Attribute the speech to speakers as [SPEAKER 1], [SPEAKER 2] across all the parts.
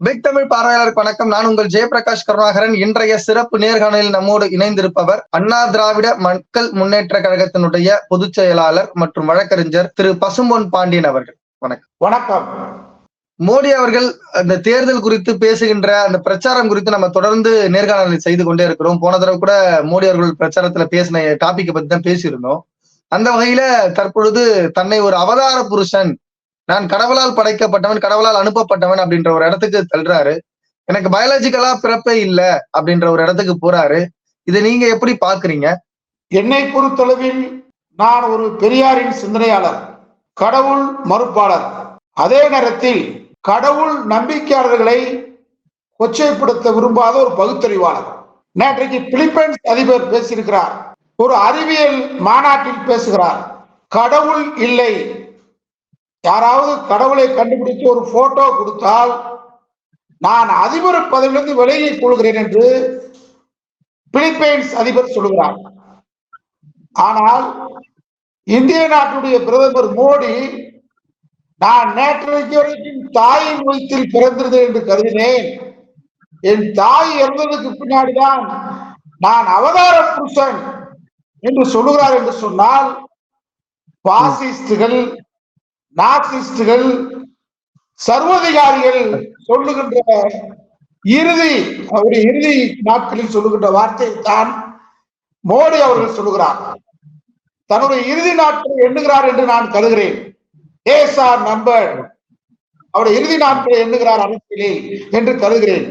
[SPEAKER 1] Big Tamil பார்வையாளருக்கு வணக்கம். நான் உங்கள் ஜெயபிரகாஷ் கருணாகரன். இன்றைய சிறப்பு நேர்காணலில் நம்மோடு இணைந்திருப்பவர் அண்ணா திராவிட மக்கள் முன்னேற்ற கழகத்தினுடைய பொதுச் செயலாளர் மற்றும் வழக்கறிஞர் திரு பசும்பொன் பாண்டியன் அவர்கள். வணக்கம்.
[SPEAKER 2] வணக்கம்.
[SPEAKER 1] மோடி அவர்கள் அந்த தேர்தல் குறித்து பேசுகின்ற அந்த பிரச்சாரம் குறித்து நம்ம தொடர்ந்து நேர்காணலை செய்து கொண்டே இருக்கிறோம். போன தடவை கூட மோடி அவர்கள் பிரச்சாரத்துல பேசின டாபிக்கை பத்தி தான் பேசியிருந்தோம். அந்த வகையில தற்பொழுது தன்னை ஒரு அவதார புருஷன் நான் கடவுளால் படைக்கப்பட்டவன் கடவுளால் அனுப்பப்பட்டவன் அப்படின்ற ஒரு இடத்துக்கு தள்ளுறாரு எனக்கு பயாலஜிக்கலா பிறப்பே இல்லை அப்படின்ற ஒரு இடத்துக்கு போறாரு. இதை நீங்க எப்படி பாக்குறீங்க
[SPEAKER 2] என்னை பொறுத்தளவில் நான் ஒரு பெரியாரின் சிந்தனையாளர் கடவுள் மறுப்பாளர். அதே நேரத்தில் கடவுள் நம்பிக்கையாளர்களை கொச்சைப்படுத்த விரும்பாத ஒரு பகுத்தறிவாளர். நேற்றைக்கு பிலிப்பைன்ஸ் அதிபர் பேசியிருக்கிறார். ஒரு அறிவியல் மாநாட்டில் பேசுகிறார். கடவுள் இல்லை யாராவது கடவுளை கண்டுபிடித்து ஒரு போட்டோ கொடுத்தால் நான் அதிபர் பதவியிலிருந்து விலகிக் கொள்கிறேன் என்று பிலிப்பைன்ஸ் அதிபர் சொல்லுகிறார். ஆனால் இந்திய நாட்டுடைய பிரதமர் மோடி நான் நேற்றைக்கு வரைக்கும் தாயின் வயிற்றில் பிறந்திருந்தேன் என்று கருதினேன். என் தாய் இறந்ததுக்கு பின்னாடிதான் நான் அவதார புருஷன் என்று சொல்லுகிறார் என்று சொன்னால் பாசிஸ்டுகள் மார்க்சிஸ்டுகள் சர்வதிகாரிகள் சொல்லுகின்ற இறுதி அவருடைய இறுதி நாட்களில் சொல்லுகின்ற வார்த்தையை தான் மோடி அவர்கள் சொல்லுகிறார். தன்னுடைய இறுதி நாட்களை எண்ணுகிறார் என்று நான் கருதுகிறேன். R number. அவருடைய இறுதி நாட்களை எண்ணுகிறார் அரசியலில் என்று கருதுகிறேன்.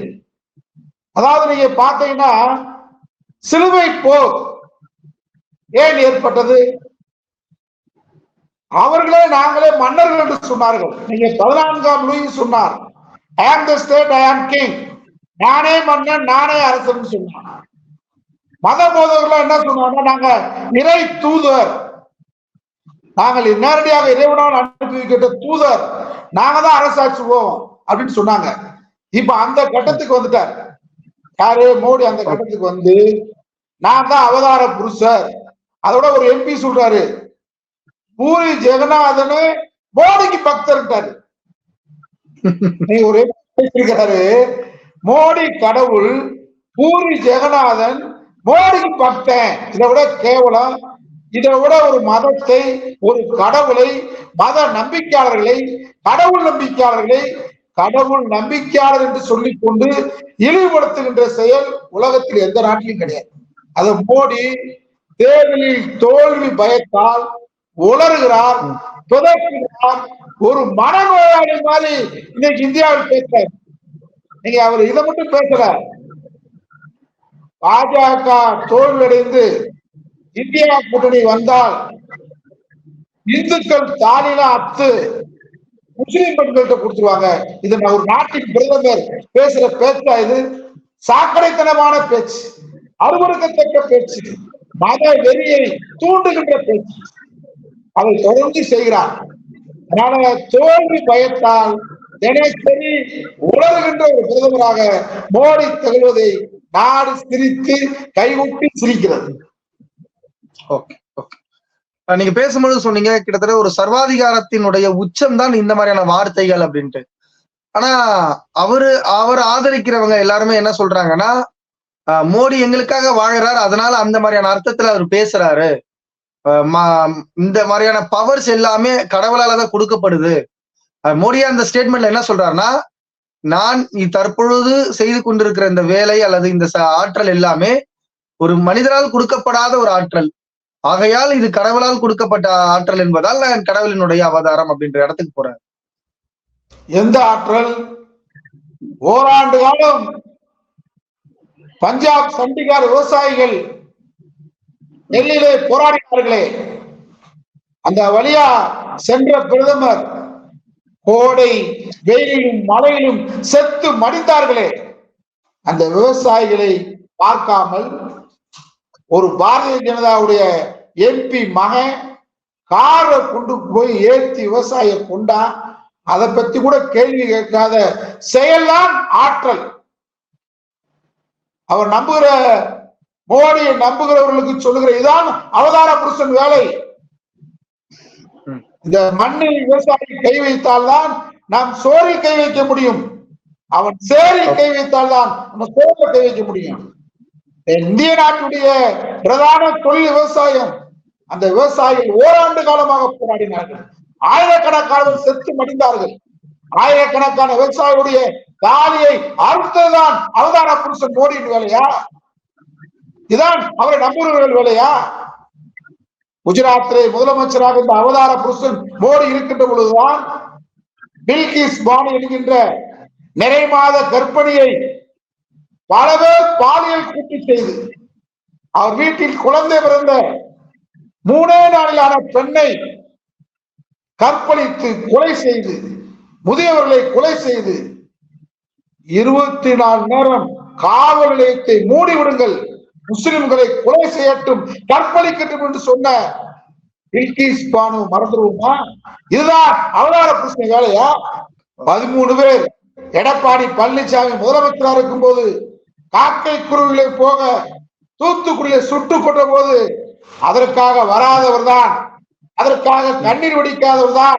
[SPEAKER 2] அதாவது நீங்க பார்த்தீங்கன்னா சிலுவை போர் ஏன் ஏற்பட்டது? அவர்களே நாங்களே மன்னர்கள் என்று சொன்னார்கள். நீங்க பதினான்காம் லூயி சொன்னார். ஐ ஆம் த ஸ்டேட் ஐ ஆம் கிங் நானே மன்னன் நானே அரசன் சொன்னார். மத போதவர்கள் என்ன சொன்னாங்க நாங்க இறை தூதர். நாங்கள் நேரடியாக இறைவனால் அனுப்பி வைக்கிட்ட தூதர். நாங்க தான் அரசாச்சுவோம் அப்படின்னு சொன்னாங்க. இப்ப அந்த கட்டத்துக்கு வந்துட்டார். யாரு மோடி அந்த கட்டத்துக்கு வந்து நான் தான் அவதார புருஷர். அதோட ஒரு எம்பி சொல்றாரு. பூரி ஜெகநாதனு மோடிக்கு பக்தர்ட்டாரு நீ ஒரு இருக்கிறாரு மோடி கடவுள் பூரி ஜெகநாதன் மோடிக்கு பக்தன். இதை விட கேவலம். இதை விட ஒரு மதத்தை ஒரு கடவுளை மத நம்பிக்கையாளர்களை கடவுள் நம்பிக்கையாளர்களை கடவுள் நம்பிக்கையாளர் என்று சொல்லிக் கொண்டு இழிவுபடுத்துகின்ற செயல் உலகத்தில் எந்த நாட்டிலும் கிடையாது. அது மோடி தேர்தலில் தோல்வி பயத்தால் உளறுகிறார் பிதற்றுகிறார் ஒரு மனநோயாளி மாதிரி இன்னைக்கு இந்தியாவில் பேசுறாரு. நீங்க அவர் இதை மட்டும் பேசல. பாஜக தோல்வியடைந்து இந்தியா கூட்டணி வந்தால் இந்துக்கள் தாலில அத்து முஸ்லிம் பெண்கள்கிட்ட கொடுத்துருவாங்க. இது நான் ஒரு நாட்டின் பிரதமர் பேசுற பேச்சா இது? சாக்கடைத்தனமான பேச்சு அருவறுக்கத்தக்க பேச்சு மத வெறியை தூண்டுகின்ற பேச்சு. அதை தொடர்ந்து செய்கிறார் அதனால தோல்வி பயத்தால் தினசரி உணர்கின்ற ஒரு பிரதமராக மோடி திகழ்வதை நாடு சிரித்து கைவிட்டு சிரிக்கிறது.
[SPEAKER 1] Okay okay. நீங்க பேசும்பொழுது சொன்னீங்க கிட்டத்தட்ட ஒரு சர்வாதிகாரத்தினுடைய உச்சம் தான் இந்த மாதிரியான வார்த்தைகள் அப்படின்ட்டு. ஆனா அவரு அவர் ஆதரிக்கிறவங்க எல்லாருமே என்ன சொல்றாங்கன்னா மோடி எங்களுக்காக வாழறாரு அதனால அந்த மாதிரியான அர்த்தத்துல அவர் பேசுறாரு. இந்த மாதிரியான பவர்ஸ் எல்லாமே கடவுளால தான் கொடுக்கப்படுது மோடியா அந்த ஸ்டேட்மெண்ட்ல என்ன சொல்றாருன்னா நான் தற்பொழுது செய்து கொண்டிருக்கிற இந்த வேலை அல்லது இந்த ஆற்றல் எல்லாமே ஒரு மனிதரால் கொடுக்கப்படாத ஒரு ஆற்றல். ஆகையால் இது கடவுளால் கொடுக்கப்பட்ட ஆற்றல் என்பதால் நான் கடவுளினுடைய அவதாரம் அப்படின்ற இடத்துக்கு போறேன்.
[SPEAKER 2] எந்த ஆற்றல்? ஓராண்டு காலம் பஞ்சாப் சண்டிகார் விவசாயிகள் டெல்லியிலே போராடினார்களே. அந்த வழியா சென்ற பிரதமர் கோடை வெயிலிலும் மழையிலும் செத்து மடிந்தார்களே. அந்த விவசாயிகளை பார்க்காமல் ஒரு பாரதிய ஜனதாவுடைய எம்பி மகன் காரை கொண்டு போய் ஏற்றி விவசாய கொண்டா அதை பத்தி கூட கேள்வி கேட்காத செயல்லாம் ஆற்றல். அவர் நம்புகிற மோடியை நம்புகிறவர்களுக்கு சொல்லுகிற இதான் அவதார புருஷன் வேலை. இந்த மண்ணில் விவசாயி கை வைத்தால்தான் நாம் சோறில் கை வைக்க முடியும். அவன் சேரி கை வைத்தால் தான் நம்ம சேரில கை வைக்க முடியும். இந்திய நாட்டுடைய பிரதான தொழில் விவசாயம். அந்த விவசாயிகள் ஓராண்டு காலமாக போராடினார்கள். ஆயிரக்கணக்கானவர் செத்து மடிந்தார்கள். ஆயிரக்கணக்கான விவசாயியுடைய தாலியை அறுத்ததுதான் அவதார புருஷன் மோடியின் வேலையா? இதான் அவரை நம்புகிறவர்கள் வேலையா? குஜராத்திலே முதலமைச்சராக இந்த அவதார புருஷன் மோடி இருக்கின்ற பொழுதுதான் பில்கிஸ் பானு என்கின்ற நிறை மாத கர்ப்பிணியை பல பேர் பாலியல் கூட்டி செய்து அவர் வீட்டில் குழந்தை பிறந்த மூணே நாளிலான பெண்ணை கற்பழித்து கொலை செய்து முதியவர்களை கொலை செய்து இருபத்தி நாலு நேரம் காவல் நிலையத்தை மூடிவிடுங்கள். முஸ்லிம்களை கொலை செய்யட்டும் கற்பழிக்கட்டும் என்று சொன்ன பில்கிஸ் பானு மறந்துருவோமா? இதுதான் அவதார கிருஷ்ண வேலையா? பதிமூணு பேர் எடப்பாடி பழனிசாமி முதலமைச்சரா இருக்கும் போது காக்கை குருவிலே போக தூத்துக்குடியில சுட்டு கொண்ட போது அதற்காக வராதவர் தான் அதற்காக கண்ணீர் வடிக்காதவர் தான்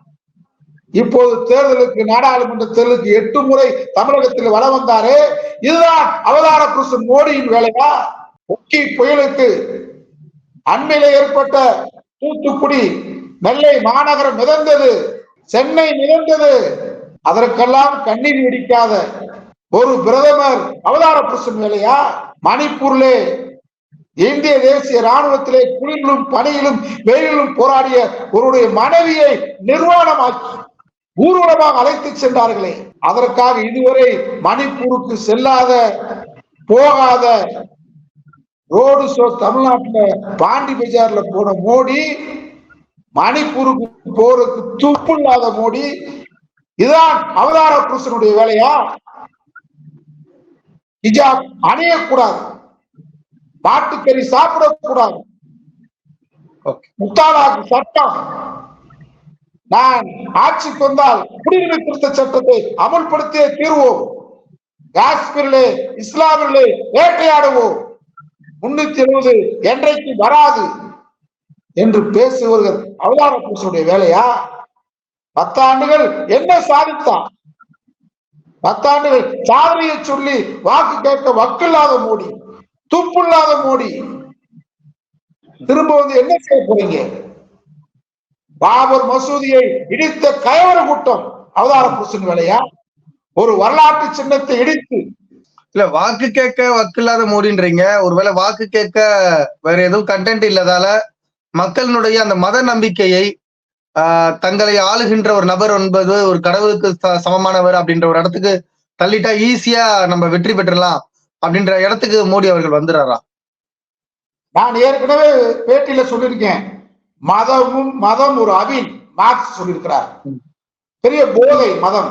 [SPEAKER 2] இப்போது தேர்தலுக்கு நாடாளுமன்ற தேர்தலுக்கு எட்டு முறை தமிழகத்தில் வர வந்தாரு. இதுதான் அவதார புருஷன் மோடியின் வேலையா? ஒக்கி புயலுக்கு அண்மையில ஏற்பட்ட தூத்துக்குடி நெல்லை மாநகரம் மிதந்தது சென்னை மிதந்தது. அதற்கெல்லாம் கண்ணீர் வெடிக்காத ஒரு பிரதமர் அவதார புருஷன் வேலையா மணிப்பூர்லே இந்திய தேசிய ராணுவத்திலே குளிரிலும் பணியிலும் வெயிலிலும் போராடிய ஒருடைய மனைவியை நிர்வாணமாக்கி ஊர்வலமாக அழைத்து சென்றார்களே. அதற்காக இதுவரை மணிப்பூருக்கு செல்லாத போகாத ரோடு ஷோ தமிழ்நாட்டுல பாண்டி பஜார்ல போன மோடி மணிப்பூருக்கு போறதுக்கு துப்பு இல்லாத மோடி இதுதான் அவதார புருஷனுடைய வேலையா? ஹிஜாப் அணியக்கூடாது. மாட்டுக்கறி சாப்பிடக்கூடாது. முத்தாலாக்கு சட்டம். நான் ஆட்சிக்கு வந்தால் குடியுரிமை திருத்த சட்டத்தை அமல்படுத்தியே தீர்வோம். காஷ்மீரிலே இஸ்லாமிலே வேட்டையாடுவோம். முன்னூத்தி இருபது என்றைக்கு வராது என்று பேசுவர்கள் அவதார புருஷனுடைய வேலையா? பத்தாண்டுகள் என்ன சாதித்தான்? பத்தாண்டுகள் சாதனையை சொல்லி வாக்கு கேட்க வக்கில்லாத மோடி துப்புல்லாத மோடி. திரும்ப வந்து என்ன செய்ய போறீங்க? பாபர் மசூதியை இடித்த கயவர கூட்டம் அவதார புருஷன் வேலையா? ஒரு வரலாற்று சின்னத்தை இடித்து
[SPEAKER 1] இல்ல வாக்கு கேட்க வக்கில்லாத மோடின்றீங்க. ஒருவேளை வாக்கு கேட்க வேற எதுவும் கண்டென்ட் இல்லாதால மக்களினுடைய அந்த மத நம்பிக்கையை ஆஹ், தங்களை ஆளுகின்ற ஒரு நபர் என்பது ஒரு கடவுளுக்கு ச- சமமானவர் அப்படின்ற ஒரு இடத்துக்கு தள்ளிட்டா ஈஸியா நம்ம வெற்றி பெற்றலாம் அப்படின்ற இடத்துக்கு மோடி அவர்கள் வந்துடுறாரா?
[SPEAKER 2] நான் ஏற்கனவே பேட்டியில சொல்லியிருக்கேன். மதமும் மதம் ஒரு அபின் மார்க்ஸ் சொல்லியிருக்கிறார். பெரிய போதை மதம்.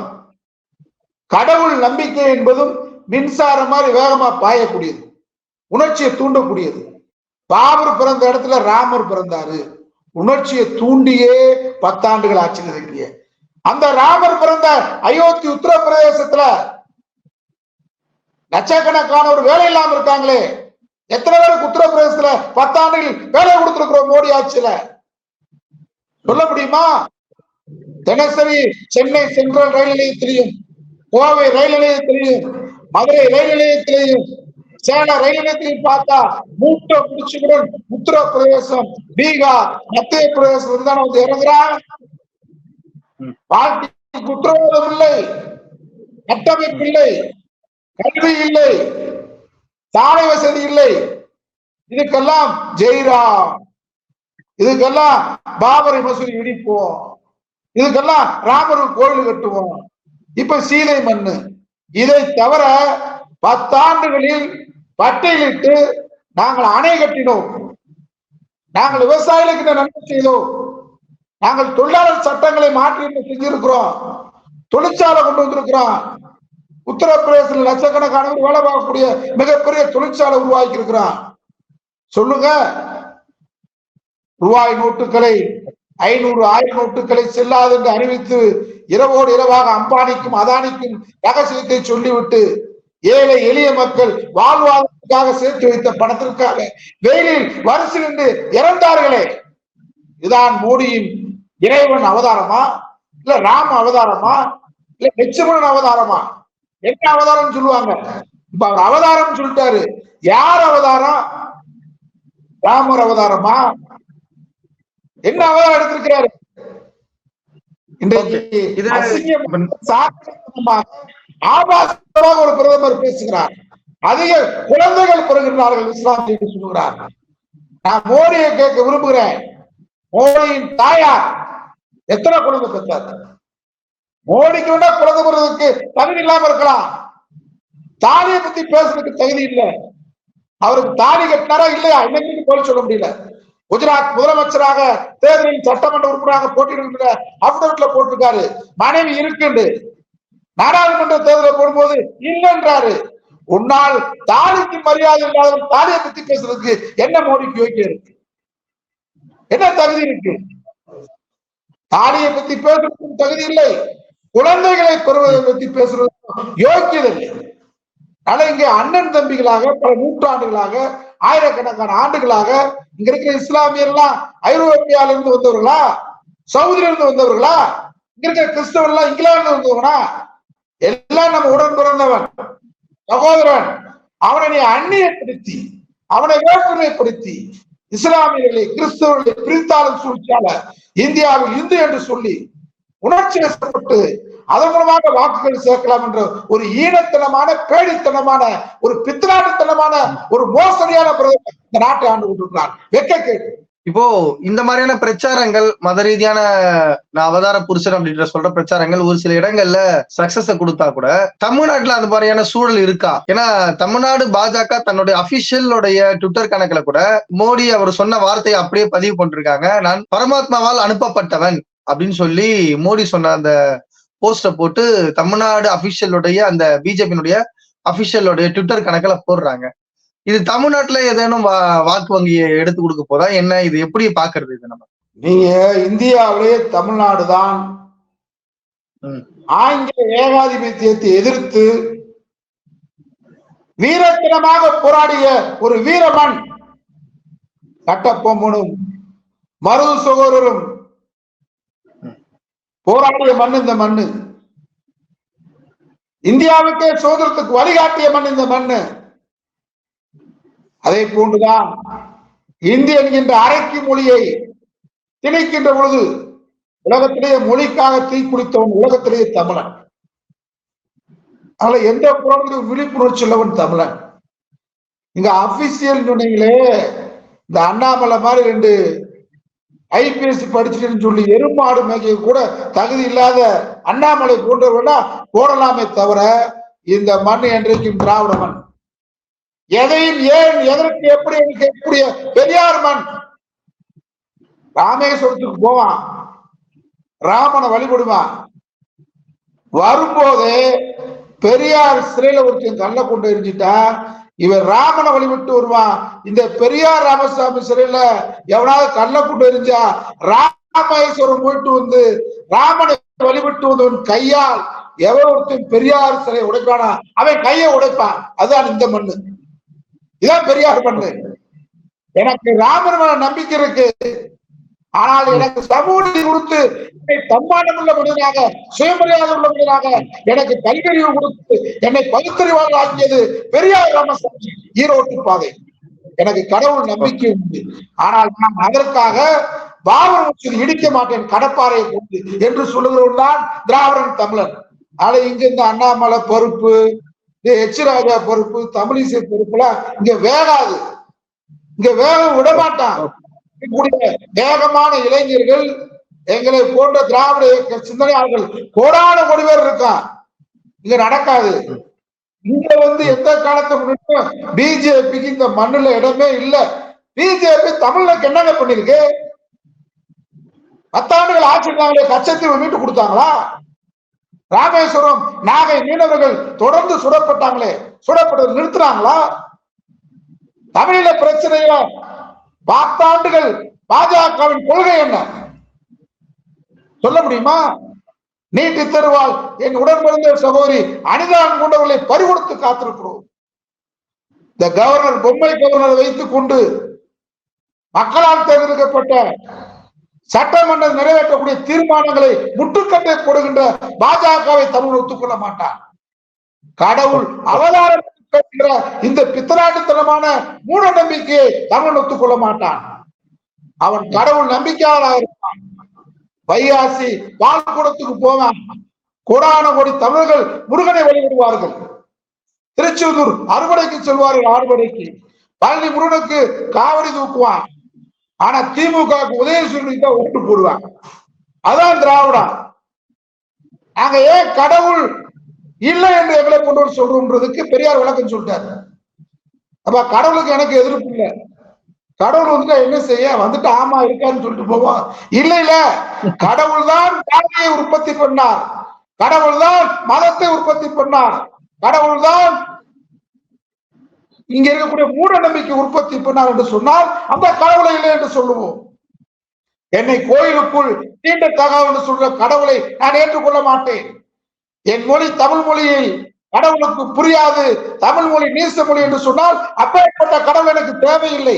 [SPEAKER 2] கடவுள் நம்பிக்கை என்பதும் மின்சாரம் மாதிரி வேகமா பாயக்கூடியது. உணர்ச்சியை தூண்டக்கூடியது. பாபர் பிறந்த இடத்துல ராமர் பிறந்தாரு. உணர்ச்சியை தூண்டியே பத்தாண்டுகள் ஆட்சி நிறைய அந்த ராமர் பிறந்த அயோத்தி உத்தரப்பிரதேசத்துல லட்சக்கணக்கான ஒரு வேலை இல்லாம இருக்காங்களே. எத்தனை பேருக்கு உத்தரப்பிரதேசத்துல பத்தாண்டுகள் வேலை கொடுத்திருக்கிறோம் மோடி ஆட்சியில? சொல்ல முடியுமா? தினசரி சென்னை சென்ட்ரல் ரயில் நிலையத்திலையும் கோவை ரயில் நிலையத்திலையும் மதுரை ரயில் நிலையத்திலையும் சேலம் ரயில் நிலையத்திலையும் பார்த்தா மூட்டை பிடிச்சுக்கிறோம் உத்தரப்பிரதேசம் பீகார் மத்திய பிரதேசம் தானே வந்து இறங்குறான் வாழ்க்கைக்கு உத்தரவாதம் இல்லை கட்டமைப்பு இல்லை கல்வி இல்லை சாலை வசதி இல்லை. இதுக்கெல்லாம் ஜெயராம். இதுக்கெல்லாம் பாபரை மசூதி இடிப்போம். இதுக்கெல்லாம் ராமர் கோயில் கட்டுவோம். இப்ப சீலை மண்ணு. இதை தவிர பத்தாண்டுகளில் பட்டியலிட்டு நாங்கள் அணை கட்டினோம். நாங்கள் விவசாயிகளுக்கு நன்மை செய்தோம். நாங்கள் தொழிலாளர் சட்டங்களை மாற்றி செஞ்சிருக்கிறோம். தொழிற்சாலை கொண்டு வந்திருக்கிறோம். உத்தரப்பிரதேசத்தில் லட்சக்கணக்கானவர் வேலை பார்க்கக்கூடிய மிகப்பெரிய தொழிற்சாலை உருவாக்கி இருக்கிறான் சொல்லுங்க. ரூபாய் நோட்டுகளை ஐநூறு ஆயிரம் நோட்டுகளை செல்லாது என்று அறிவித்து இரவோடு இரவாக அம்பானிக்கும் அதானிக்கும் ரகசியத்தை சொல்லிவிட்டு ஏழை எளிய மக்கள் வாழ்வாதாரத்துக்காக சேர்த்து வைத்த பணத்திற்காக வெயிலில் வரிசை நின்று இறந்தார்களே. இதுதான் மோடியின் இறைவன் அவதாரமா? இல்ல ராம அவதாரமா? இல்ல லட்சுமணன் அவதாரமா? என்ன அவதாரம் சொல்லுவாங்க? இப்ப அவர் அவதாரம் சொல்லிட்டாரு. யார் அவதாரம்? ராமர் அவதாரமா? என்ன அவதாரம் எடுத்திருக்கிறாரு? ஆபாசமாக ஒரு பிரதமர் பேசுகிறார். அதிக குழந்தைகள் பிறகுகிறார்கள் இஸ்லாத்தை என்று சொல்லுகிறார். நான் மோடியை கேட்க விரும்புகிறேன். மோடியின் தாயார் எத்தனை குழந்தை பெற்றார்? மோடிக்கு வேணா குழந்தை பெறுவதற்கு தகுதி இல்லாம இருக்கலாம். தாலியை பத்தி பேசுறதுக்கு தகுதி இல்லை. அவருக்கு தாலி கட்டினாரா இல்லையா? இன்னைக்கு போய் சொல்ல முடியல. குஜராத் முதலமைச்சராக தேர்தலில் சட்டமன்ற உறுப்பினராக போட்டியிடுகிற அப்டேட்ல போட்டிருக்காரு. மனைவி இருக்குண்டு நாடாளுமன்ற தேர்தலை போடும்போது இல்லைன்றாரு. உன்னால் தாலிக்கு மரியாதை இல்லாத தாலியை பத்தி பேசுறதுக்கு என்ன மோடிக்கு யோக்கியம் இருக்கு? என்ன தகுதி இருக்கு? தாலியை பத்தி பேசுறதுக்கும் தகுதி இல்லை. குழந்தைகளை பெறுவதை பத்தி பேசுறதுக்கும் யோக்கியதில்லை ஆனா இங்க அண்ணன் தம்பிகளாக பல நூற்றாண்டுகளாக ஆயிரக்கணக்கான ஆண்டுகளாக இங்க இருக்கிற இஸ்லாமியர்லாம் ஐரோப்பியால இருந்து வந்தவர்களா சவுதில இருந்து வந்தவர்களா இங்க இருக்கிற கிறிஸ்தவர்லாம் இங்கிலாந்து இங்கிலாந்துல வந்தவனா எல்லாம் நம்ம உடன் பிறந்தவன் சகோதரன். அவனை நீ அந்நியப்படுத்தி அவனை வேற்றுமைப்படுத்தி இஸ்லாமியர்களை கிறிஸ்தவர்களை பிரித்தாலும் சூழ்ச்சியால இந்தியாவில் இந்து என்று சொல்லி உணர்ச்சி வசப்பட்டு அதன் மூலமாக வாக்குகள் சேர்க்கலாம் என்ற ஒரு ஈனத்தனமான பேடித்தனமான ஒரு பித்தலாட்டுத்தனமான ஒரு மோசடியான பிரதமர் இந்த நாட்டை ஆண்டு கொண்டிருக்கிறார். வெக்க கேட்டு.
[SPEAKER 1] இப்போ இந்த மாதிரியான பிரச்சாரங்கள் மத ரீதியான நான் அவதார புருஷன் அப்படின்ற சொல்ற பிரச்சாரங்கள் ஒரு சில இடங்கள்ல சக்சஸ கொடுத்தா கூட தமிழ்நாட்டுல அந்த மாதிரியான சூழல் இருக்கா? ஏன்னா தமிழ்நாடு பாஜக தன்னுடைய அபிஷியலுடைய ட்விட்டர் கணக்குல கூட மோடி அவர் சொன்ன வார்த்தையை அப்படியே பதிவு பண்ணிருக்காங்க. நான் பரமாத்மாவால் அனுப்பப்பட்டவன் அப்படின்னு சொல்லி மோடி சொன்ன அந்த போஸ்ட போட்டு தமிழ்நாடு அபிஷியலுடைய அந்த பிஜேபியினுடைய அபிஷியலுடைய ட்விட்டர் கணக்குல போடுறாங்க. இது தமிழ்நாட்டுல ஏதேனும் வா- வாக்கு வங்கியை எடுத்து கொடுக்க போதா? என்ன இது எப்படி பாக்குறது இது நம்ம?
[SPEAKER 2] நீங்க இந்தியாவிலேயே தமிழ்நாடு தான். ஆங்கில ஏகாதிபத்தியத்தை எதிர்த்து வீரத்தனமாக போராடிய ஒரு வீரமண் கட்டப்பொம்மனும் மருது சகோதரரும் போராடிய மண் இந்த மண்ணு. இந்தியாவுக்கே சுதந்திரத்துக்கு வழிகாட்டிய மண் இந்த மண்ணு. அதே போன்றுதான் இந்தி என்கின்ற அரைக்கு மொழியை திணிக்கின்ற பொழுது உலகத்திலேயே மொழிக்காக தீக்குளித்தவன் உலகத்திலேயே தமிழன். அதனால எந்த புறத்திலும் விழிப்புணர்ச்சி உள்ளவன் தமிழன். இங்க அபிஷியல் சொன்னீங்களே இந்த அண்ணாமலை மாதிரி ரெண்டு ஐபிஎஸ் படிச்சுட்டுன்னு சொல்லி எருமாடு மேய்க்க கூட தகுதி இல்லாத அண்ணாமலை போன்றவர்களா போடலாமே தவிர இந்த மண் என்றைக்கும் திராவிட மண். எதையும் ஏன் எதற்கு எப்படி கேட்கக்கூடிய பெரியார் மண்? ராமேஸ்வரத்துக்கு போவான். ராமனை வழிபடுவான். வரும்போதே பெரியார் சிறையில ஒருத்தன் கல்ல கொண்டு எரிஞ்சிட்டா இவன் ராமனை வழிபட்டு வருவான். இந்த பெரியார் ராமசாமி சிறையில எவனாவது கல்ல கொண்டு எரிஞ்சா ராமேஸ்வரம் போயிட்டு வந்து ராமனை வழிபட்டு வந்தவன் கையால் எவன் ஒருத்தன் பெரியார் சிறை உடைப்பானா அவன் கையை உடைப்பான். அதுதான் இந்த மண்ணு. இதான் பெரியார் மண்ணு. எனக்கு ராமர் மேல நம்பிக்கை இருக்கு. ஆனால் எனக்கு சமூகத்தை கொடுத்து என்னை தன்மானம் உள்ள மனிதனாக சுயமரியாதை உள்ள மனிதனாக எனக்கு கல்வியறிவு கொடுத்து என்னை பகுத்தறிவாளர் ஆக்கியது பெரியார் ராமசாமி ஈரோட்டு பாதை. எனக்கு கடவுள் நம்பிக்கை உண்டு. ஆனால் நான் அதற்காக பாபர் மசூதி இடிக்க மாட்டேன் கடப்பாறையை கொண்டு என்று சொல்லுகிறவன் தான் திராவிடன் தமிழன். ஆனா இங்க இந்த அண்ணாமலை பொறுப்பு இந்த எச் ராஜா பொறுப்பு தமிழிசை பொறுப்புலாம் இங்க வேகாது. இங்க வேகம் விடமாட்டான். மாட்டான் இருக்கக்கூடிய வேகமான இளைஞர்கள் எங்களை போன்ற திராவிட இயக்க சிந்தனையாளர்கள் கோடான கோடி பேர் இருக்கான். இங்க நடக்காது. இங்க வந்து எந்த காலத்து முன்னிட்டும் பிஜேபிக்கு இந்த மண்ணுல இடமே இல்ல. பிஜேபி தமிழ்ல என்னங்க பண்ணிருக்கு? பத்தாண்டுகள் ஆட்சி இருந்தாங்களே கச்சத்தீவு மீட்டு கொடுத்தாங்களா? ராமேஸ்வரம் நாகை மீனவர்கள் தொடர்ந்து சுடப்பட்டாங்களே. சுடப்பட்டது நிறுத்துறாங்களா? தமிழில பிரச்சனையில பத்தாண்டுகள் பாஜகவின் கொள்கை என்ன? சொல்ல முடியுமா? நீட்டி தருவால் என் உடன்பிறந்த சகோதரி அனிதான் கொண்டவர்களை பறிகொடுத்து காத்திருக்கிறோம். இந்த கவர்னர் பொம்மை கவர்னர் வைத்துக் கொண்டு மக்களால் தேர்ந்தெடுக்கப்பட்ட சட்டமன்றம் நிறைவேற்றக்கூடிய தீர்மானங்களை முட்டுக்கட்டை போடுகின்ற பாஜகவை தமிழ் ஒத்துக்கொள்ள மாட்டார் கடவுள் அவதாரம் இந்த பித்தராட்டுத்தனமான மூட நம்பிக்கையை தமிழன் ஒத்துக்கொள்ள மாட்டான். அவன் கடவுள் நம்பிக்கையாளராக இருப்பான். வையாசி பால்குடத்துக்கு போவான். கொடான கோடி தமிழர்கள் முருகனை வழிபடுவார்கள். திருச்செந்தூர் அறுவடைக்கு செல்வார்கள் அறுவடைக்கு பழனி முருகனுக்கு காவடி தூக்குவான். ஆனா திமுக உதயசூரியனுக்கு தான் ஓட்டு போடுவான். அதான் திராவிடம். நாங்க ஏன் கடவுள் இல்லை என்று எங்களை கொண்டு வந்து சொல்றோம்ன்றதுக்கு பெரியார் விளக்கம் சொல்லிட்டாரு. அப்ப கடவுளுக்கு எனக்கு எதிர்ப்பு இல்லை. கடவுள் வந்துட்டா என்ன செய்ய? வந்துட்டு ஆமா இருக்கான்னு சொல்லிட்டு போவோம் இல்ல இல்ல. கடவுள் தான் ஜாதியை உற்பத்தி பண்ணார். கடவுள் தான் மதத்தை உற்பத்தி பண்ணார். கடவுள் தான் இங்க இருக்கக்கூடிய மூட நம்பிக்கை உற்பத்தி பண்ணார் என்று சொன்னால் அந்த கடவுளை இல்லை என்று சொல்லுவோம். என்னை கோயிலுக்குள் தீண்ட தகவல் சொல்ற கடவுளை நான் ஏற்றுக்கொள்ள மாட்டேன். என் மொழி தமிழ் மொழியில் கடவுளுக்கு புரியாது. தமிழ் மொழி நீச மொழி என்று சொன்னால் அப்பேற்பட்ட கடவுள் எனக்கு தேவையில்லை.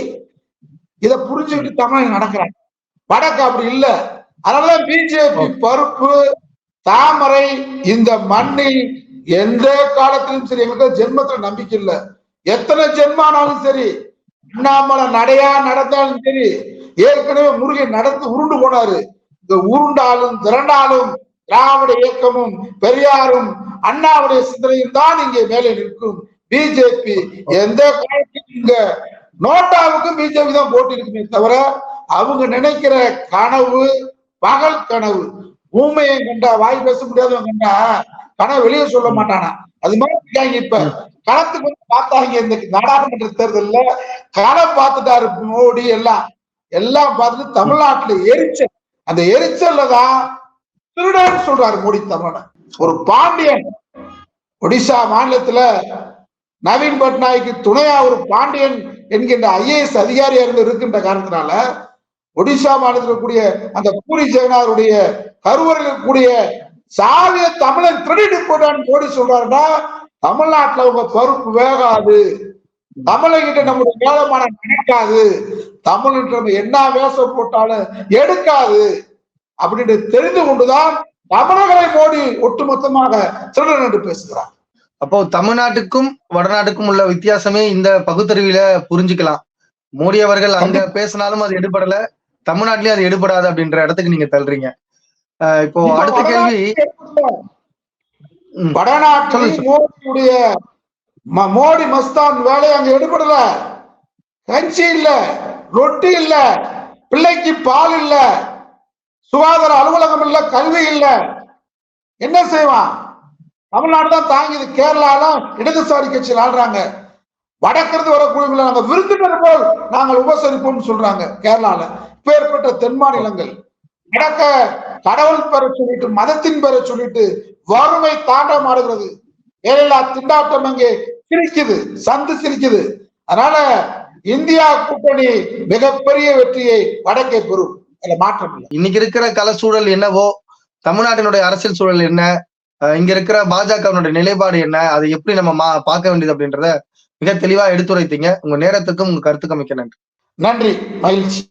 [SPEAKER 2] இதை புரிஞ்சுக்கிட்டு தமிழ் நடக்கிறாங்க வடக்கு அப்படி இல்ல. அதனாலதான் பிஜேபி பருப்பு தாமரை இந்த மண்ணில் எந்த காலத்திலும் சரி எங்களுக்கு ஜென்மத்துல நம்பிக்கை இல்ல. எத்தனை ஜென்மானாலும் சரி அண்ணாமலை நடையா நடந்தாலும் சரி ஏற்கனவே முருகன் நடந்து உருண்டு போனாரு. இந்த உருண்டாலும் திரண்டாலும் திராவிட இயக்கமும் பெரியாரும் அண்ணாவுடைய சிந்தனையும் தான் இங்கே மேலே நிற்கும். பிஜேபி எந்த இங்க நோட்டாவுக்கும் பிஜேபி தான் போட்டி இருக்குமே தவிர அவங்க நினைக்கிற கனவு பகல் கனவு ஊமையை கண்டா வாய் பேச முடியாதவங்க கண்டா கனவு வெளியே சொல்ல மாட்டானா? அது மாதிரி இருக்காங்க இப்ப. களத்துக்கு வந்து பார்த்தாங்க இந்த நாடாளுமன்ற தேர்தல்ல களம் பார்த்துட்டாரு மோடி எல்லாம். எல்லாம் பார்த்துட்டு தமிழ்நாட்டுல எரிச்சல். அந்த எரிச்சல்ல தான் திருடன் சொல்றாரு மோடி தமிழனை. ஒரு பாண்டியன் ஒடிசா மாநிலத்துல நவீன் பட்நாயக்கு துணையா ஒரு பாண்டியன் என்கின்ற ஐஏஎஸ் அதிகாரியா இருந்து இருக்கின்ற காரணத்தினால ஒடிசா மாநிலத்தில் இருக்கக்கூடிய அந்த பூரி ஜெகநாதருடைய கருவறையில் இருக்கக்கூடிய சாவிய தமிழன் திருடிட்டு போட்டான்னு மோடி சொல்றாருன்னா தமிழ்நாட்டுல உங்க பருப்பு வேகாது. தமிழகிட்ட நம்முடைய வேலைமான நினைக்காது. தமிழ்கிட்ட நம்ம என்ன வேஷம் போட்டாலும் எடுக்காது. அப்படின்னு தெரிந்து கொண்டுதான் தமிழர்களை மோடி ஒட்டுமொத்தமாக திருடன் என்று பேசுகிறார்.
[SPEAKER 1] அப்போ தமிழ்நாட்டுக்கும் வடநாட்டுக்கும் உள்ள வித்தியாசமே இந்த பகுத்தறிவில புரிஞ்சுக்கலாம். மோடி அவர்கள் அங்க பேசினாலும் அது எடுபடல தமிழ்நாட்டிலயும் அது எடுபடாது அப்படின்ற இடத்துக்கு நீங்க தள்ளுறீங்க. இப்போ அடுத்த கேள்வி.
[SPEAKER 2] வடநாட்டில் மோடியுடைய மோடி மஸ்தான் வேலை அங்க எடுபடல. கஞ்சி இல்ல ரொட்டி இல்ல பிள்ளைக்கு பால் இல்ல. சுகாதார அலுவலகம் இல்ல கல்வி இல்ல. என்ன செய்வான்? தமிழ்நாடு தான் தாங்கிது. கேரளாலாம் இடதுசாரி கட்சியில் ஆள்றாங்க. வர வரக்கூடியவங்களை நாங்க விருந்தினர் போல் நாங்கள் உபசரிப்போம் சொல்றாங்க கேரளால. இப்பேற்பட்ட தென் மாநிலங்கள். வடக்க கடவுள் பெற சொல்லிட்டு மதத்தின் பெற சொல்லிட்டு வறுமை தாண்டம் ஆடுகிறது வேலையில்லா திண்டாட்டம் அங்கே சிரிக்குது சந்து சிரிக்குது. அதனால இந்தியா கூட்டணி மிகப்பெரிய வெற்றியை வடக்கே பெறும். அதுல மாற்றம் இல்லை
[SPEAKER 1] இன்னைக்கு இருக்கிற கள சூழல் என்னவோ தமிழ்நாட்டினுடைய அரசியல் சூழல் என்ன இங்க இருக்கிற பாஜகவினுடைய நிலைப்பாடு என்ன அதை எப்படி நம்ம மா பார்க்க வேண்டியது அப்படின்றத மிக தெளிவா எடுத்துரைத்தீங்க. உங்க நேரத்துக்கும் உங்க கருத்துக்கும் மிக்க நன்றி.
[SPEAKER 2] நன்றி. மகிழ்ச்சி.